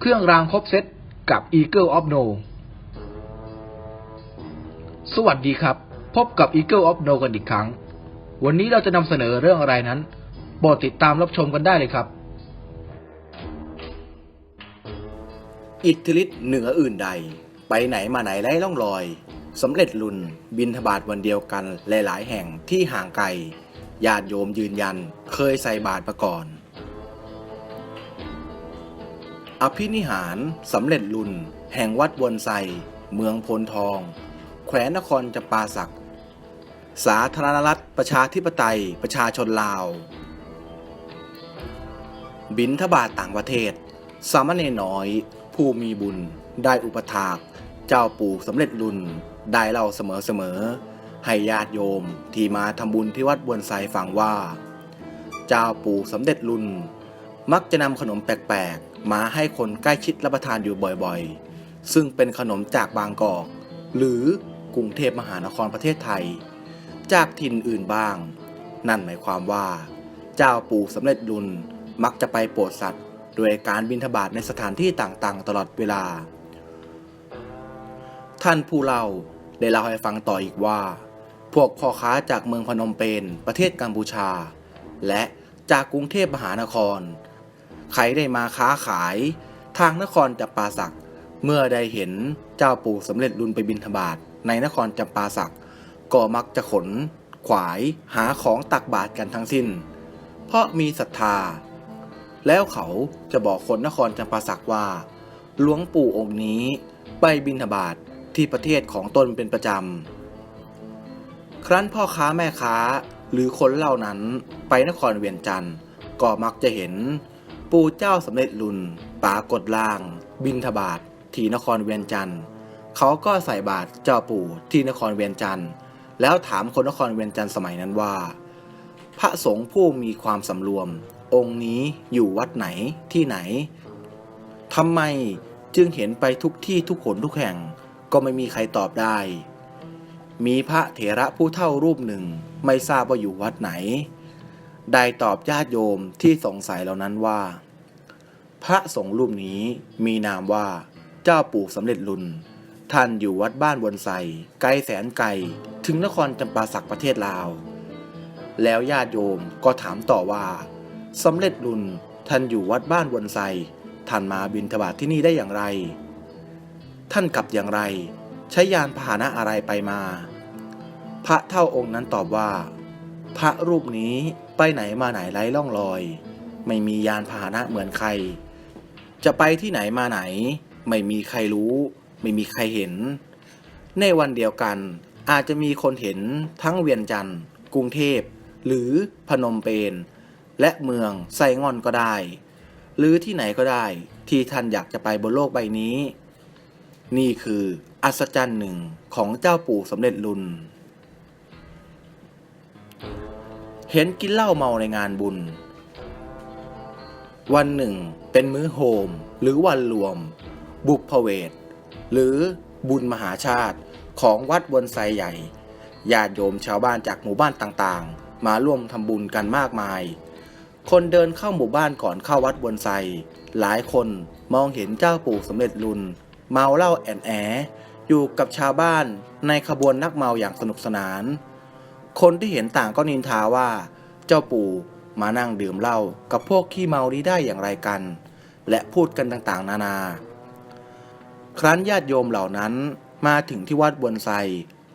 เครื่องรางครบเซตกับ Eagle of No สวัสดีครับ พบกับ Eagle of No กันอีกครั้ง วันนี้เราจะนำเสนอเรื่องอะไรนั้นโปรดติดตามรับชมกันได้เลยครับ อิทธิฤทธิ์เหนืออื่นใด ไปไหนมาไหนไร้ล่องรอยสำเร็จลุนบินทบาทวันเดียวกันหลาย ๆ แห่งที่ห่างไกลญาติโยมยืนยันเคยใส่บาตรมาก่อน อภินิหารสำเร็จลุนแห่งวัดวนไซเมืองพลทอง แขวนนครจำปาสัก สาธารณรัฐประชาธิปไตยประชาชนลาว บินทบาทต่างประเทศ สามเณรน้อย ผู้มีบุญ ได้อุปถากเจ้าปู่สำเร็จลุนได้เล่าเสมอๆให้ญาติโยมที่มาทำบุญที่วัดบวนไซฟังว่า เจ้าปู่สำเร็จลุนมักจะนำขนมแปลก มาให้คนใกล้ชิดรับประทานอยู่บ่อยๆ ซึ่งเป็นขนมจากบางกอก หรือกรุงเทพมหานครประเทศไทย จากถิ่นอื่นบ้าง นั่นหมายความว่า เจ้าปู่สำเร็จลุนมักจะไปโปรดสัตว์ โดยการบินทบาทในสถานที่ต่างๆ ตลอดเวลา ท่านผู้เล่าได้เล่าให้ฟังต่ออีกว่า พวกพ่อค้าจากเมืองพนมเปญประเทศกัมพูชา และจากกรุงเทพมหานคร ใครได้มาค้าขาย ทางนครจำปาสัก เมื่อได้เห็นเจ้าปู่สำเร็จรุนไปบินทบาทในนครจำปาสัก ก็มักจะขน ขวายหาของตักบาตรกันทั้งสิ้น เพราะมีศรัทธา แล้วเขาจะบอกคนนครจำปาสักว่า หลวงปู่องค์นี้ไปบิณฑบาตที่ประเทศของตนเป็นประจำ ครั้นพ่อค้าแม่ค้าหรือคนเหล่านั้นไปนครเวียงจันทร์ก็มักจะเห็น ปู่เจ้าสำเร็จลุนปากฏล่าง บินทบาทที่นครเวียงจันทร์เขาก็ใส่บาตรเจ้าปู่ที่นครเวียงจันทร์แล้วถามคนนครเวียงจันทร์สมัยนั้นว่า พระสงฆ์ผู้มีความสำรวม องค์นี้อยู่วัดไหนที่ไหนทำไมจึงเห็นไปทุกที่ทุกคนทุกแห่งก็ไม่มีใครตอบได้ มีพระเถระผู้เท่ารูปหนึ่งไม่ทราบว่าอยู่วัดไหน ได้ตอบญาติโยมที่สงสัยเหล่านั้นว่า พระสงฆ์รูปนี้มีนามว่า เจ้าปู่สำเร็จลุนท่านอยู่วัดบ้านวนไซไกลแสนไกลถึงนครจำปาสักประเทศลาว แล้วญาติโยมก็ถามต่อว่าสำเร็จลุนท่านอยู่วัดบ้านวนไซท่านมาบินทบาทที่นี่ได้อย่างไร ท่านกลับอย่างไร ใช้ยานพาหนะอะไรไปมา พระเท่าองค์นั้นตอบว่า พระรูปนี้ ไปไหนมาไหนไร้ล่องรอย ไม่มียานพาหนะเหมือนใคร จะไปที่ไหนมาไหน ไม่มีใครรู้ ไม่มีใครเห็น ในวันเดียวกัน อาจจะมีคนเห็นทั้งเวียนจันทร์กรุงเทพ หรือพนมเปญและเมืองไซงอนก็ได้ หรือที่ไหนก็ได้ ที่ท่านอยากจะไปบนโลกใบนี้ นี่คืออัศจรรย์หนึ่งของเจ้าปู่สำเร็จลุน เห็นกินเหล้าเมาในงานบุญ วันหนึ่ง เป็นมื้อโฮม หรือวันรวม บุพเวท หรือบุญมหาชาติของวัดวนไซใหญ่ญาติโยมชาวบ้านจากหมู่บ้านต่างๆ มาร่วมทำบุญกันมากมาย คนเดินเข้าหมู่บ้านก่อนเข้าวัดวนไซหลายคนมองเห็นเจ้าปู่สำเร็จลุนเมาเหล้าแอนแออยู่กับชาวบ้านในขบวนนักเมาอย่างสนุกสนาน คนที่เห็นต่างก็นินทาว่า เจ้าปู่มานั่งดื่มเหล้ากับพวกขี้เมานี้ได้อย่างไรกัน และพูดกันต่างๆ นานา ครั้นญาติโยมเหล่านั้นมาถึงที่วัดบวนไซ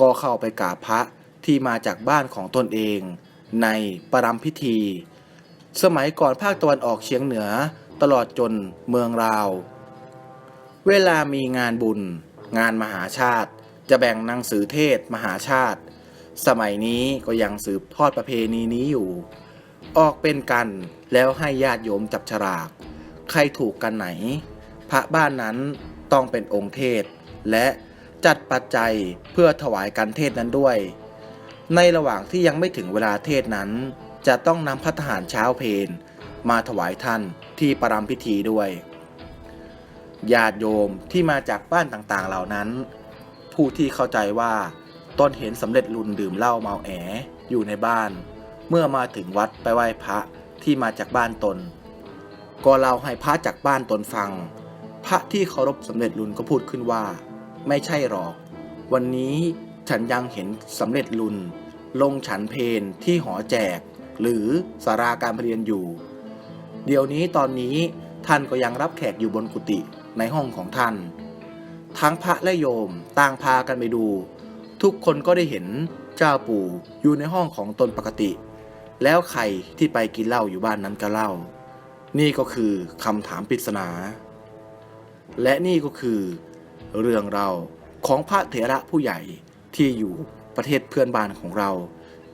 ก็เข้าไปกราบพระที่มาจากบ้านของตนเอง ในปรำพิธี สมัยก่อนภาคตะวันออกเฉียงเหนือตลอดจนเมืองราว เวลามีงานบุญ งานมหาชาติ จะแบ่งหนังสือเทศมหาชาติ สมัยนี้ก็ยังสืบทอดประเพณีนี้อยู่ ออกเป็นกันแล้วให้ญาติโยมจับฉลาก ใครถูกกันไหน พระบ้านนั้นต้องเป็นองค์เทศ และจัดปัจจัยเพื่อถวายการเทศนั้นด้วย ในระหว่างที่ยังไม่ถึงเวลาเทศนั้น จะต้องนำพัฒหารเช้าเพนมาถวายท่านที่ประรำพิธีด้วย ญาติโยมที่มาจากบ้านต่างๆเหล่านั้น ผู้ที่เข้าใจว่า ตนเห็นสำเร็จรุนดื่มเหล้าเมาแออยู่ในบ้าน เมื่อมาถึงวัดไปไหว้พระที่มาจากบ้านตน ก็เล่าให้พระจากบ้านตนฟัง พระที่เคารพสำเร็จรุนก็พูดขึ้นว่า ไม่ใช่หรอก วันนี้ฉันยังเห็นสำเร็จรุนลงฉันเพนที่หอแจก หรือสาราการรเรียนอยู่ เดี๋ยวนี้ตอนนี้ท่านก็ยังรับแขกอยู่บนกุฏิในห้องของท่าน ทั้งพระและโยมต่างพากันไปดู ทุกคนก็ได้เห็นเจ้าปู่อยู่ในห้องของตนปกติ แล้วใครที่ไปกินเหล้าอยู่บ้านนั้นก็เล่า นี่ก็คือคำถามปริศนา และนี่ก็คือ เรื่องเราวของพระเถระผู้ใหญ่ที่อยู่ประเทศเพื่อนบ้านของเรา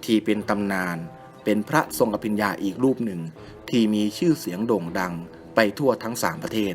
ที่เป็นตำนานเป็นพระทรงอภิญญาอีกรูปหนึ่ง ที่มีชื่อเสียงโด่งดังไปทั่วทั้งสามประเทศ